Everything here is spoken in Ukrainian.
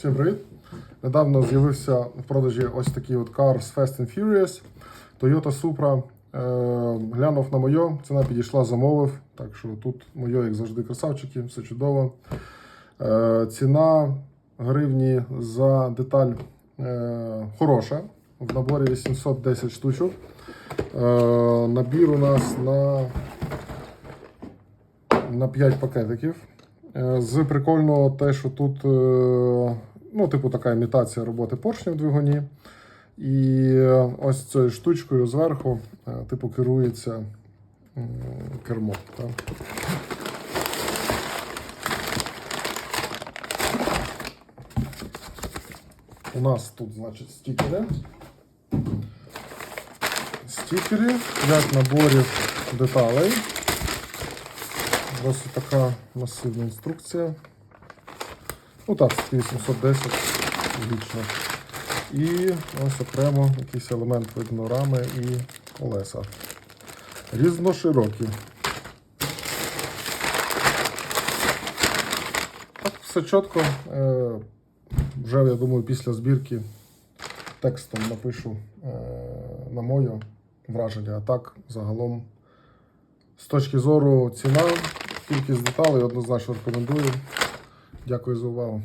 Всім привіт! Недавно з'явився в продажі ось такий от Cars Fast and Furious Toyota Supra. Е, глянув на моє, ціна підійшла, замовив. Так що тут моє, як завжди, красавчики, все чудово. Е, ціна гривні за деталь е, хороша. В наборі 810 штучок. Набір у нас на, на 5 пакетиків. З прикольного те, що тут ну, типу така імітація роботи поршня в двигуні. І е, ось цією штучкою зверху, е, типу, керується кермо. Так? У нас тут, значить, стікери. Стікери, 5 наборів деталей. Досить така масивна інструкція. Ну так, 810 логічно. І ось окремо якийсь елемент видно рами і колеса. Різноширокі. Так, все чітко. Е, Вже, я думаю, після збірки текстом напишу е, на моє враження. А так, загалом, з точки зору ціна, кількість деталей однозначно рекомендую. Дякую за увагу.